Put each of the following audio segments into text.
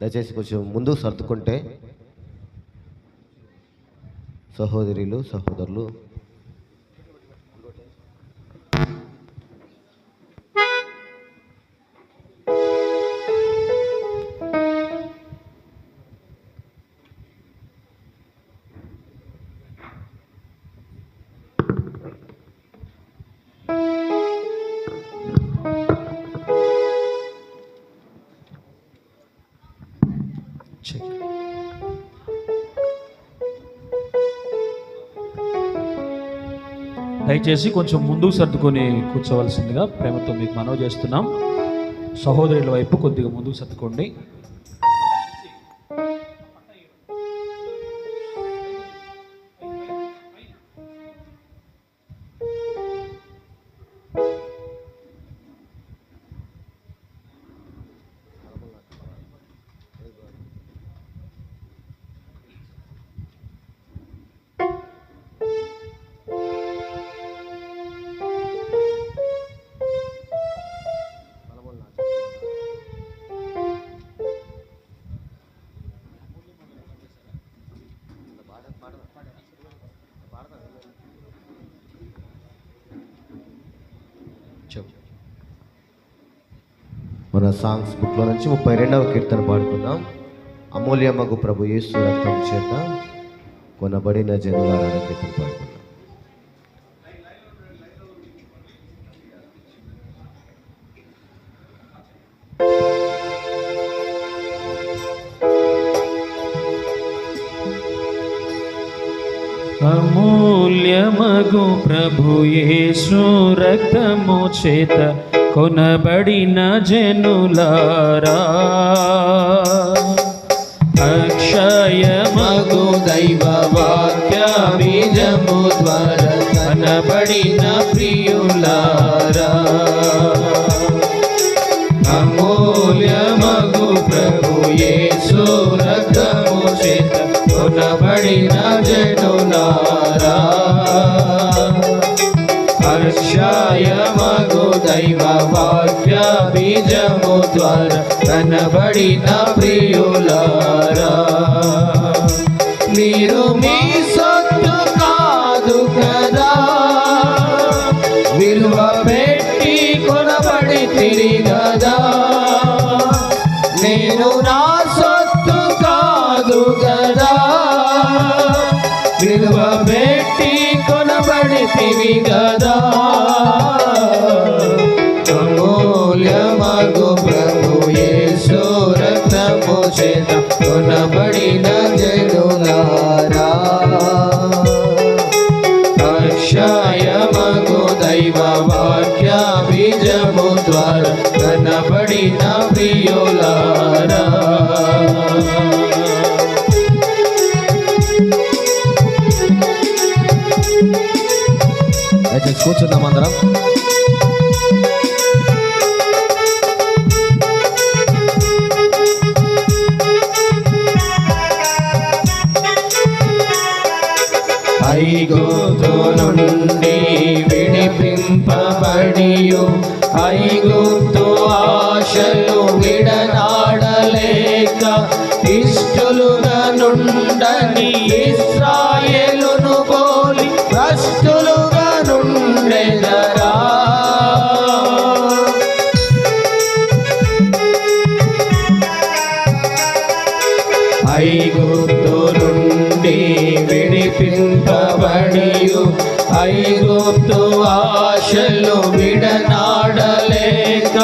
దయచేసి కొంచెం ముందు సర్దుకుంటే సహోదరులు సహోదరులు దయచేసి కొంచెం ముందుకు సర్దుకొని కూర్చోవలసిందిగా ప్రేమతో మీకు మనవి చేస్తున్నాం. సహోదరుల వైపు కొద్దిగా ముందుకు సర్దుకోండి. చెప్పు మన సాంగ్స్ బుక్లో నుంచి ముప్పై రెండవ కీర్తన పాడుకుందాం. అమూల్యమగు ప్రభు యేసు రక్తం చేత కొనబడిన జనులారా కీర్తన పాడుకుందాం. అమూల్యమగు ప్రభు యేసు రక్తము చేత కొనబడిన జనులారా. అక్షయమగు దైవ వాక్య బీజము ద్వారా కనబడిన ప్రియులారా. అమూల్యమగు ప్రభు యేసు రక్తము చేత కొనబడిన జనులారా. హర్షాయమగు దైవ వాక్య బీజము ద్వారా కనబడిన ప్రియులారా. మీరు మీ రక్తము చేత కొనబడిన జనులారా అక్షయమగు దైవ వాక్య బీజము ద్వారా కనబడిన ప్రియులారా దయచేసి కూర్చుందాం అందరం ఐగుప్తు నుండి విడిపింపబడియు. ఐగుప్తు ఆశలు విడనాడలేక ఇష్టలుగా నుండని ఇస్రాయేలును పోలి భ్రష్టులుగా నుండెదరా ఐగుప్తు విడిపింపబడియు ఐగుప్తు ఆశలు విడనాడలేక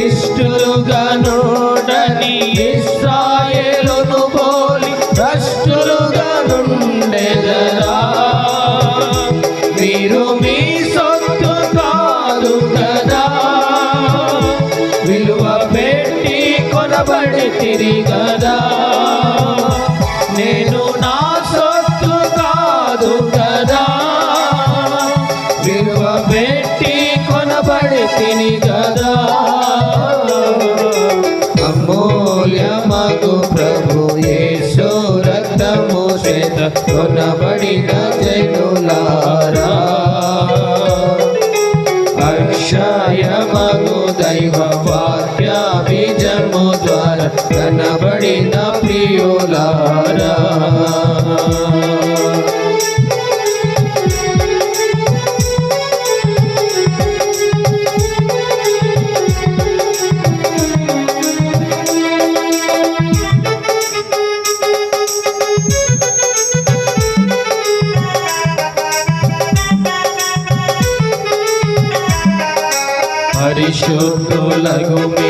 ఇష్టలుగా నోడని ఇస్రాయేలును పోలి భ్రష్టులుగా నుండి पडित जयकुलारा अक्षय मगो दैव पाठ्याभिजमो द्वार कनबडित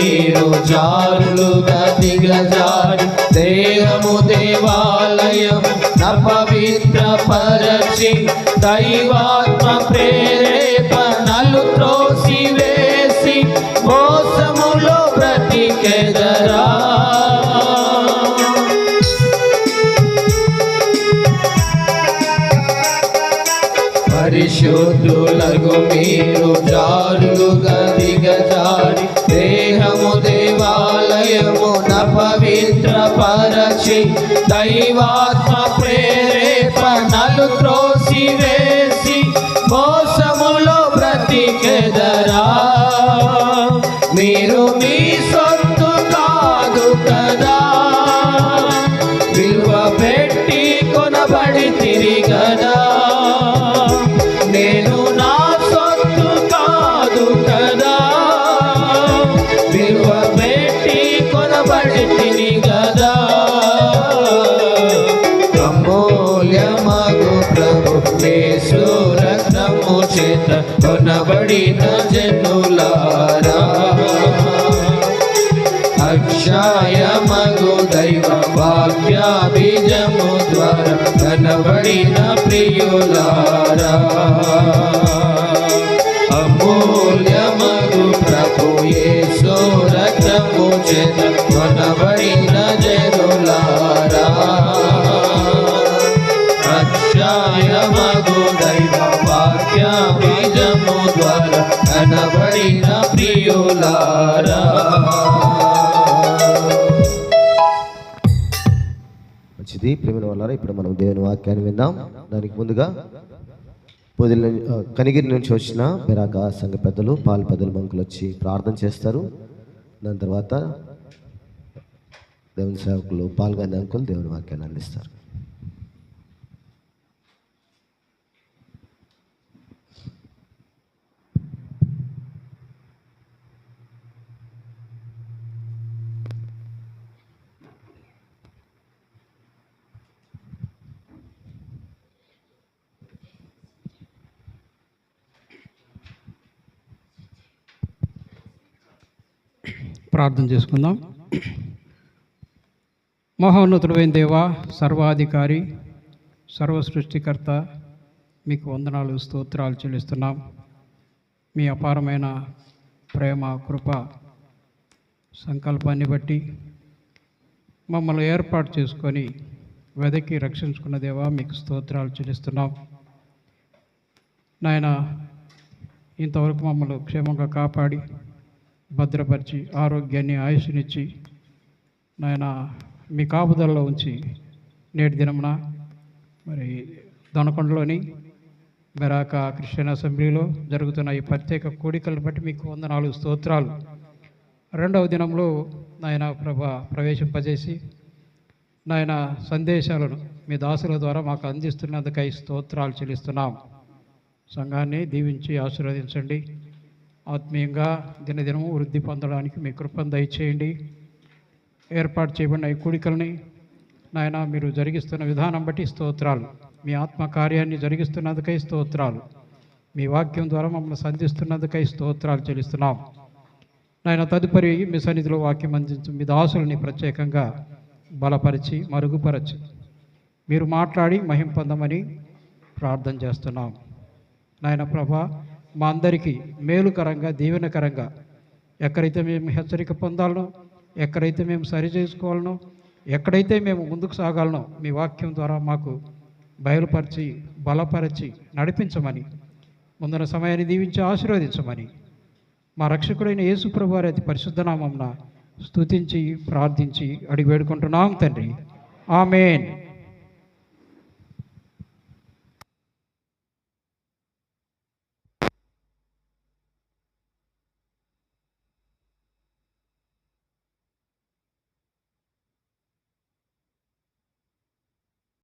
పరిశుద్ధులకు మీరు జారులుగా దిగజారి దేహము దేవాలయం నపవిత్ర పరచి దైవాత్మ ప్రేరేపణలు త్రోసి వేసి మోసములో బ్రతికెదరా. పరిశుద్ధులకు మీరు జారులుగా దిగజారి దేహము దేవాలయము పవిత్ర పరచి దైవాత్మ ప్రేరేపణలు త్రోసి వేసి మోసములో బ్రతికెదరా. మీరు మీ సొత్తు కాదు కదా చేత కొనబడిన జనులారా. అక్షాయమగు దైవ వాక్య బీజము ద్వారా కనబడిన ప్రియులారా. అమూల్యమగు వాళ్ళారా ఇప్పుడు మనం దేవుని వాక్యాన్ని విందాం. దానికి ముందుగా పొదిల నుంచి- కనిగిరి నుంచి వచ్చిన బెరాక సంఘ పెద్దలు పాలు పెద్దలు మంకులు వచ్చి ప్రార్థన చేస్తారు. దాని తర్వాత దేవుని సేవకులు పాల్గొనే అంకులు దేవుని వాక్యాన్ని అందిస్తారు. ప్రార్థన చేసుకుందాం. మహోన్నతుడైన దేవ సర్వాధికారి సర్వ సృష్టికర్త మీకు వందనాలు స్తోత్రాలు చెల్లిస్తున్నాం. మీ అపారమైన ప్రేమ కృప సంకల్పాన్ని బట్టి మమ్మల్ని ఏర్పాటు చేసుకొని వెదకి రక్షించుకున్న దేవా మీకు స్తోత్రాలు చెల్లిస్తున్నాం. నాయన ఇంతవరకు మమ్మల్ని క్షేమంగా కాపాడి భద్రపరిచి ఆరోగ్యాన్ని ఆయుష్నిచ్చి నాయన మీ కాపుదలలో ఉంచి నేటి దినమున మరి దొనకొండలోని బెరాక క్రిస్టియన్ అసెంబ్లీలో జరుగుతున్న ఈ ప్రత్యేక కోడికలను బట్టి మీకు వంద నాలుగు స్తోత్రాలు. రెండవ దినంలో నాయన ప్రభ ప్రవేశింపజేసి నాయన సందేశాలను మీ దాసుల ద్వారా మాకు అందిస్తున్నందుకై స్తోత్రాలు చెల్లిస్తున్నాం. సంఘాన్ని దీవించి ఆశీర్వదించండి. ఆత్మీయంగా దినదినము వృద్ధి పొందడానికి మీ కృపను దయచేయండి. ఏర్పాటు చేయబడిన ఈ కూడికల్ని నాయన మీరు జరిగిస్తున్న విధానం బట్టి స్తోత్రాలు. మీ ఆత్మ కార్యాన్ని జరిగిస్తున్నందుకై స్తోత్రాలు. మీ వాక్యం ద్వారా మమ్మల్ని సంధిస్తున్నందుకై స్తోత్రాలు చెల్లిస్తున్నాం. నాయన తదుపరి మీ సన్నిధిలో వాక్యం అందించు మీ దాసుల్ని ప్రత్యేకంగా బలపరిచి మరుగుపరచి. మీరు మాట్లాడి మహిం పొందమని ప్రార్థన చేస్తున్నాం. నాయన ప్రభా మా అందరికీ మేలుకరంగా దీవెనకరంగా ఎక్కడైతే మేము హెచ్చరిక పొందాలనో ఎక్కడైతే మేము సరి చేసుకోవాలనో ఎక్కడైతే మేము ముందుకు సాగాలనో మీ వాక్యం ద్వారా మాకు బయలుపరిచి బలపరిచి నడిపించమని ముందున సమయాన్ని దీవించి ఆశీర్వదించమని మా రక్షకుడైన యేసుప్రభు వారి అతి పరిశుద్ధనామంన స్తుతించి ప్రార్థించి అడిగి వేడుకుంటున్నాం తండ్రి. ఆమెన్.